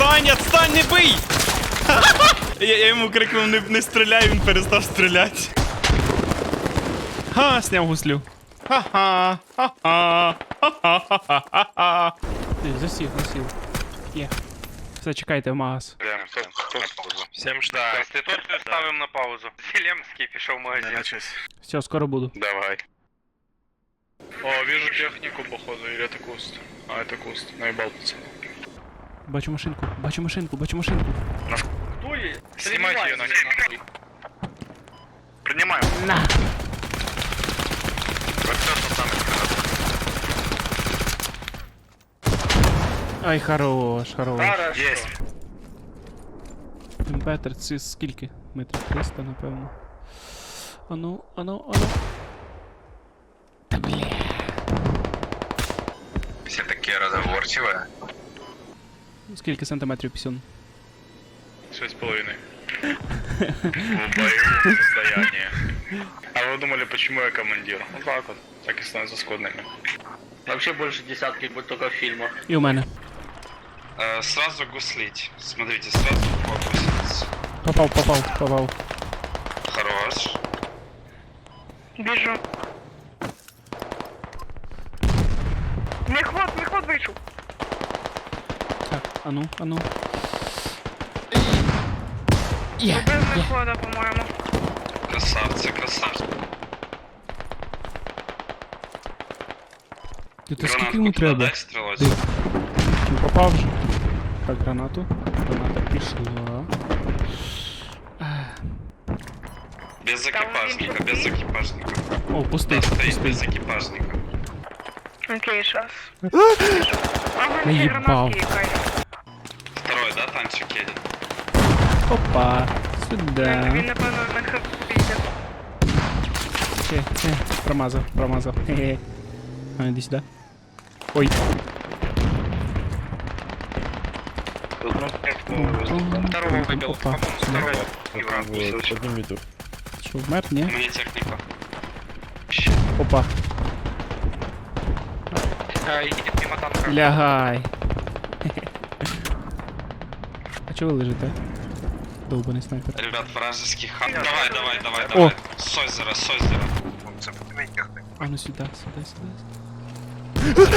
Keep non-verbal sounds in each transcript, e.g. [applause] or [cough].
Отстань, отстань, не бий! Я, [laughs] я йому крикнув, не, не стріляй, він перестав стріляти. Ха, сняв гуслю. Ха-ха, ха-ха, ха-ха-ха-ха-ха. Ні, Засів, засів. Є. Все, чекайте в магаз. Всем ждать. Конституцию ставим на паузу. Зелемский пішов в магазин. Все, скоро буду. Давай. О, вижу технику, походу, или это куст. А, это куст. Наебал пацана. Бачу машинку, бачу машинку, бачу машинку. Снимайте ее нахер. Принимаем. На! Процесс сам Ай, хорош, хорош. Есть. Імпетр, це скільки? Метрів 300, напевно. Ану, ану, ану. Та бля. Все такие разговорчивые. Скільки сантиметрів пісюн? Шесть с половиной. В боевом состоянии. А вы думали, почему я командир? Вот так вот. Так и становятся скотными. Вообще больше десятки, будет только в фильмах. І у мене. Э, сразу гуслить. Смотрите, сразу фокусить. Попав, попав, попав. Хорош. Біжу. Мехвод, мехвод вийшов. Так, ану, ану. Є, Без є. мехвода, по-моєму. Красавцы, красавцы. Ти та скільки Гранатку йому туда треба? дай стрелать. Ти. Ну, попав же. Так, гранату. Граната пішла. Без Там экипажника, один без тупик. экипажника. О, пустий, Да, стоит пустий. без экипажника. Окей, щас. Ага, Наїбав. ці гранатки якась. Второй, да, танчик едет? Опа. Він, Сюда. він, напевно, на хп піде. Е, е, промазав, промазав. Хе-хе. А, іди сюди. Ой. Второго выбил. Опа. Второго. Що, вмер, ні? Мне техника. Опа. Едет мимо танка. Лягай. Чого ви лежите? Довбаний снайпер. Ребят, вражеский хан. Давай, давай, давай, О. давай. Сойзера, Сойзера. А ну сюди, сюди, сюди.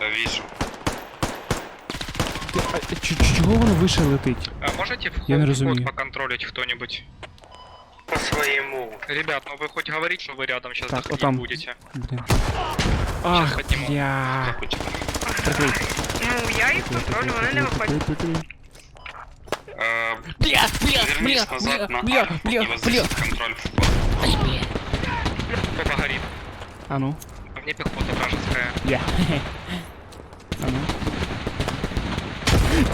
Я вижу. А, ч- ч- Чого воно вище летить? А можете Я не вход разумею. поконтролить кто-нибудь? По своему. Ребят, ну вы хоть говорите, что вы рядом сейчас Так, заходить отам. будете. Блін. Ах, бля. Прикрий. Ну, я їх контролю. Прикрий, прикрий. Э, Бля, бля, Вернись бля, назад на бля, бля, бля. возведи контроль. Кто горит? А ну, Мне пехота вражеская. я. [laughs] А ну.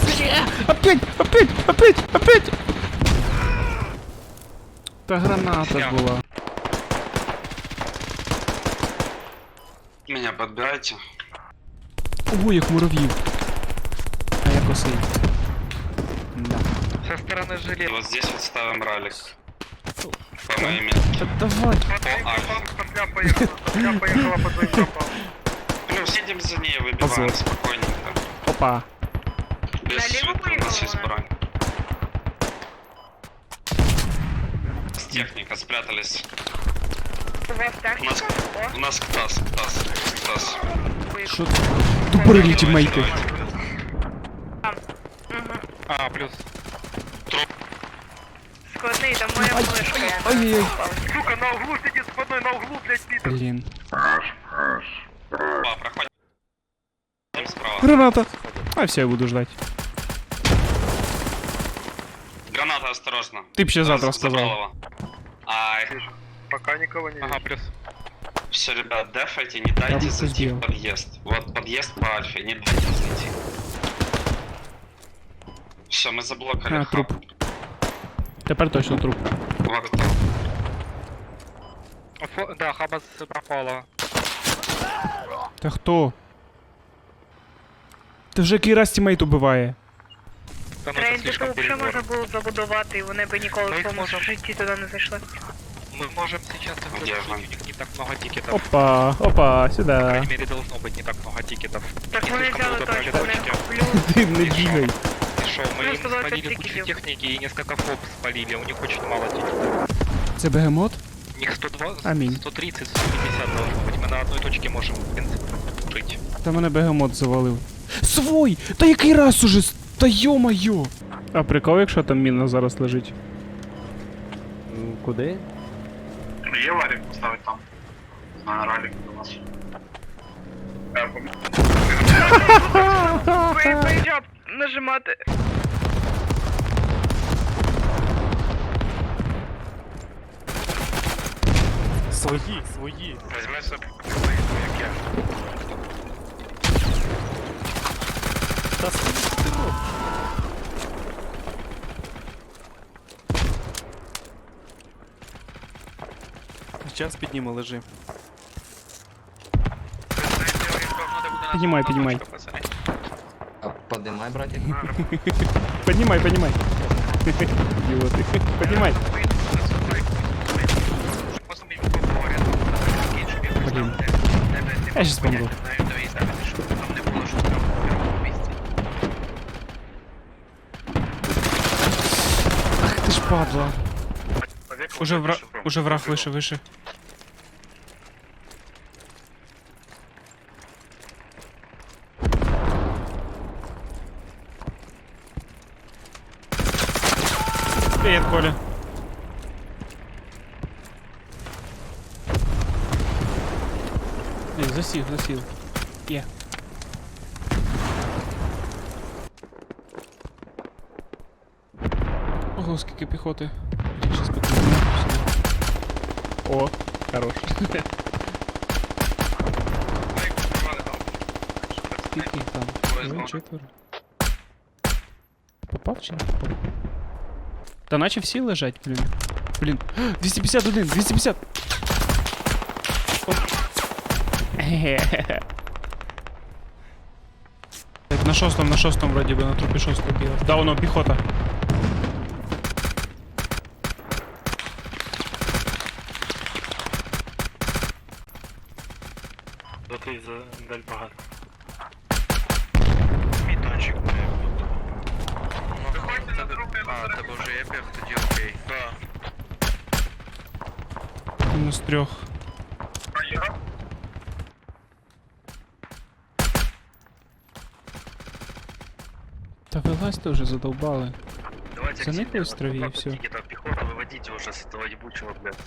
Бля, Опять, опять, опять, опять. Та граната Сняв. була. Меня подбирайте. Ого, як мурав'їв. А я косий. Да. Со стороны И жилета. вот здесь вот ставим ралик. По моей метке. Та давай. По поехала, сопля поехала по твоим пропал. Плюс едем за ней, выбиваем Позор. спокойненько. Опа. Без Налево у нас поехала есть она? бронь. С техника спрятались. У вас У нас, техніка? у нас КТАС, КТАС, КТАС. О, Що це? Тупорилі тімейти. Угу. А, плюс. Складний, там моя мишка. я не Ай-яй-яй. попала. Сука, на углу сидит спиной, на углу, блядь, пидор. Блін. О, проходим справа. Граната. А все, я буду ждать. Граната, осторожно. Ти б ще завтра Забрал сказав. его. Ай, Пока никого не Ага, плюс. все, ребят, дефайте, не дайте Там зайти в подъезд. Вот подъезд по Альфе, не дайте зайти. Все, мы заблокали А, хаб. труп. Тепер точно труп. Вот кто. Фо- Да, хаба с- пропала. Та хто? Та вже який раз тімейт убиває. Там это Трейн слишком тут взагалі перебор. можна було забудувати, і вони б ніколи Ми в їх тому можемо- житті туди не зайшли. Мы можем сейчас их запустить, у них не так много тикетов. Опа, опа, По сюда. крайней мере, должно быть не так много тикетов. Так Не вони слишком взяли много точку, брали не точки. плюс. Ти не бігай. И шо, мы Плюс им 120 спалили кучу тикетів. техники и несколько фоб спалили, у них очень мало тикетов. Це бегемот? У них 120, Аминь. 130, 150 должно быть. Мы на одной точке можем, в принципе, жить. Та мене бегемот завалив. Свой! Та який раз уже? с- Та йо-моє! А прикол, якщо там міна зараз лежить. Куди? Є варік поставити там. На ралік до нас. [laughs] Ви- Виїжджав нажимати. Свої, свої. Візьми собі. Та скільки ти робиш? Час підніме, лежи. Піднімай, піднімай. Поднимай, братик. [laughs] Поднимай, поднимай. Идиоты. Поднимай. Блин. Я сейчас помру. ж падла. Уже, вра... Уже враг выше, выше. Привет, Коля. Эй, засів, засів. Є. Ого, скільки піхоти. Блін, щас потрібно. О, хорош. Скільки їх там? Двоє, четверо. Попав чи не попав? Та наче всі лежать, блін. Блін. 251, 250! Оп. Ге-ге-ге. Так, На шостом, на шостом вроді би, на трупі шостого бігав. Да, воно піхота. До ти за даль багато. Мітончик має бути. А, тебе вже є біг, тоді окей. Да. Мінус трьох. Та вилазьте вже задовбали. Давайте Заникались в траве и всё. Тикетов пехоту выводите уже с этого ебучего, блядь.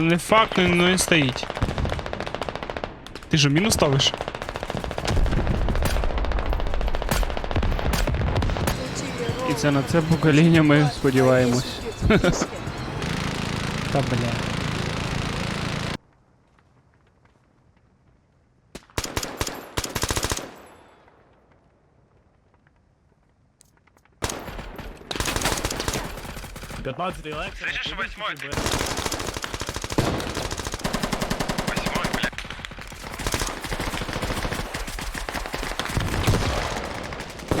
Не факт, ну ну, він стоїть. Ти що, мінус ставиш? І це на це покоління ми сподіваємось. [laughs] Та бля. Слышишь, восьмой? Восьмой,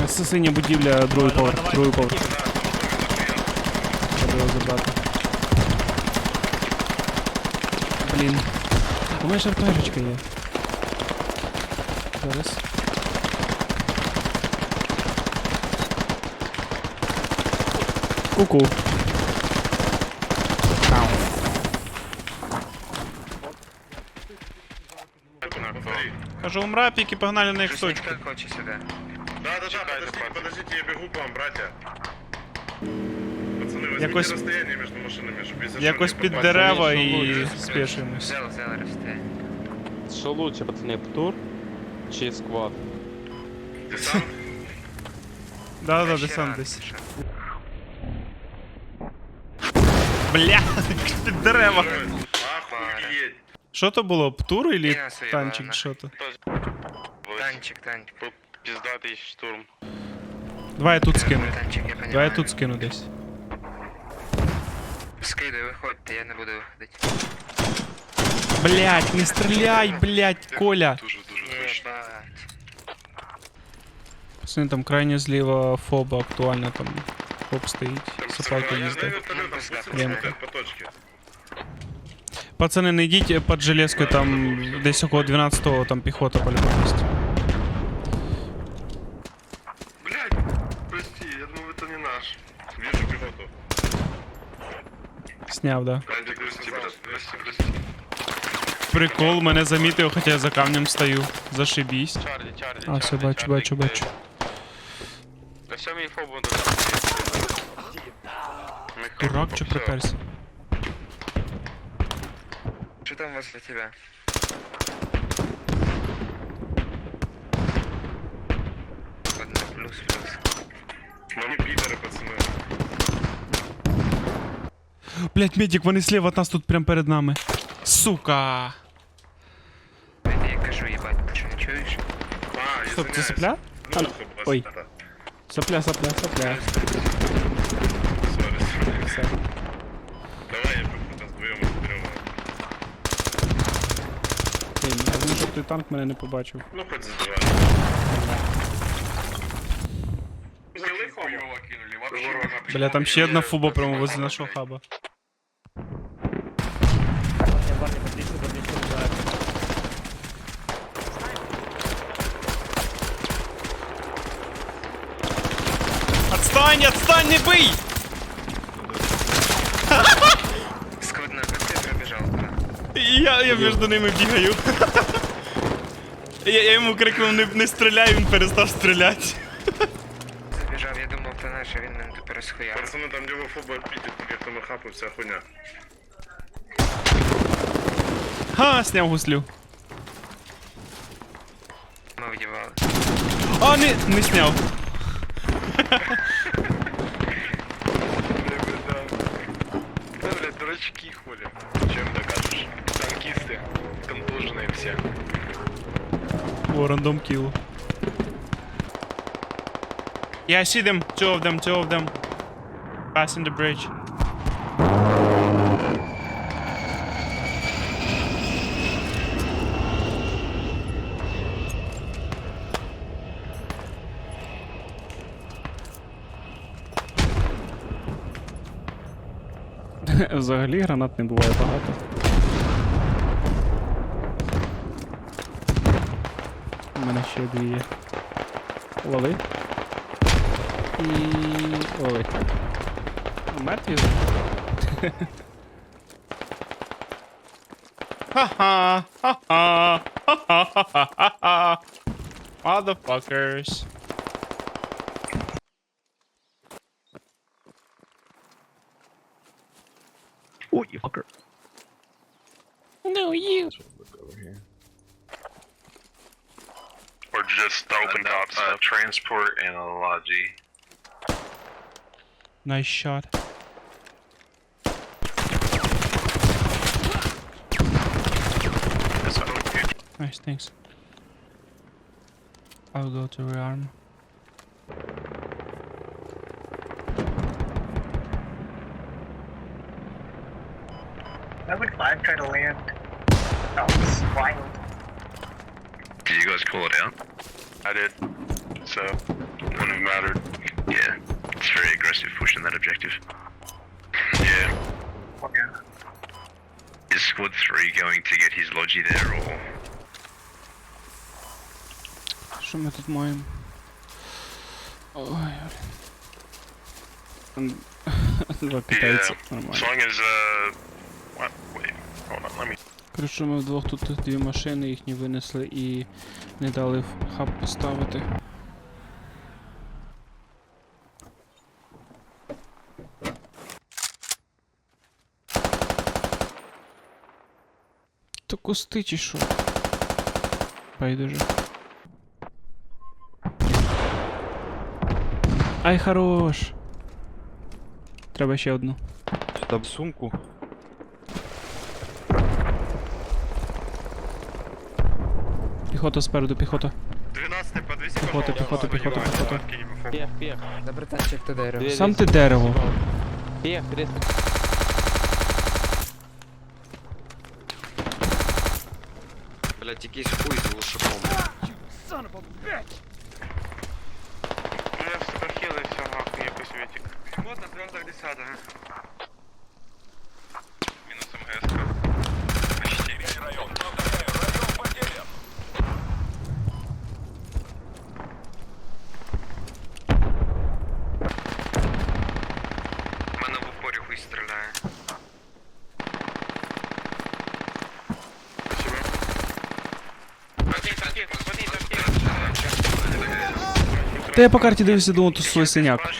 Це синя будівля, другий поверх, другий поверх. Треба його забрати. Блін. У мене ж артилерочка є. Зараз. Ку-ку. Кажу, умрапік і погнали на їх точку. Хоче сюди. Да, да, да, подождите, подождите, я бегу к вам, братья. Пацаны, возьмите Якось- расстояние между машинами, чтобы если Якось что, під не попасть. дерева і спішимось. Взял, взял расстояние. Що лучше, пацани, птур чи сквад? Десант? [laughs] Да-да, десант десь. Бля, [laughs] під дерева. Охуеть. Що то було? Птур или Я танчик? ладно. Що то? Танчик, танчик. Пиздатый штурм. Давай я тут скину. Танчик, я понимаю. Давай я тут скину десь. Скидуй, виходьте, я не буду виходити. Блять, не стріляй, блять, Коля. Дуже, дуже точно. Єбать. Пацани, там крайне зліва фоба актуальна, там фоб стоїть. Сапалки Я їздить. вертолетом спустився Лемка. по точці. Пацани, не йдіть під железкою, там десь около 12-го, там піхота по-любому есть. Вижу пехоту. Сняв, да. Анди, прости, брат, прости, прости. Прикол, мене замітив, хоча я за камнем стою. Зашибісь. Чарлі, Чарлі, А, все, бачу, бачу, бачу. На сьомій фобу Дурак, чи приперся? Що там возле тебя? Ладно, плюс-плюс. Мы не пидоры, пацаны. Блять, медик, вони слева от нас тут прям перед нами. Сука. Я кажу, їбать, ти що не чуєш? А, Стоп, це извиняюсь. сопля? Ну, А, ну, чтоб вас ой. это- Сопля, сопля, сопля. Сори, сори. Все. Давай я просто вдвоем разберем. Блін, я думаю, щоб той танк мене не побачив. Ну, хоть задавай. Скиллы хуёво кинули, вообще. Бля, там ще одна фуба прямо возле нашого хаба. Отстань, отстань, не бий! Складно, ти пробіжав туди. І Я, я між ними бігаю. Я, я йому крикнув не, не стріляй, він перестав стріляти. Забіжав, я думав, то наш, а він мене тепер розхуяв. Пацаны, там где вы фоба пидят, где там хапы, вся хуйня. Ха, сняв гуслю. Ми вдівали. А, не, не сняв. [laughs] дурачки хули. Чем докажешь? Танкисты, контуженные все. О, рандом кіл. Yeah, I see them. Two of them, two of them. Passing the bridge. [laughs] Взагалі гранат не буває багато. У мене ще дві є. Лови. І. лови. Мертві? [laughs] Ха-ха! Ха-ха! Ха-ха-ха-ха-ха! Motherfuckers. No, you. Or just the open top stuff. Uh, transport and a logi. Nice shot. Nice, thanks. I'll go to rearm. I would five try to land. That was wild. Did you guys call it out? I did. So, wouldn't have mattered. Yeah, it's very aggressive pushing that objective. Yeah. Oh, yeah. Is squad 3 going to get his logi there or? Що ми тут маємо? Ой, блін. Там Два китайці. As Нормально. [laughs] long as, uh. What? Ми вдвох тут дві машини їхні винесли і не дали хаб поставити. То кусти чи що? Байдуже. Ай, хорош! Треба ще одну. Там сумку. піхота спереду, піхота. 12 по 200 Піхота, піхота, піхота, піхота. Пех, пех. Да, братанчик, ты дерево. Сам ти дерево. Пех, 300. Блять, якийсь хуй з лошаком. Son ну, я все хилив, все нахуй, якось витік. Вот на 3 10 Та я по карті дивився, думав, тут свій синяк.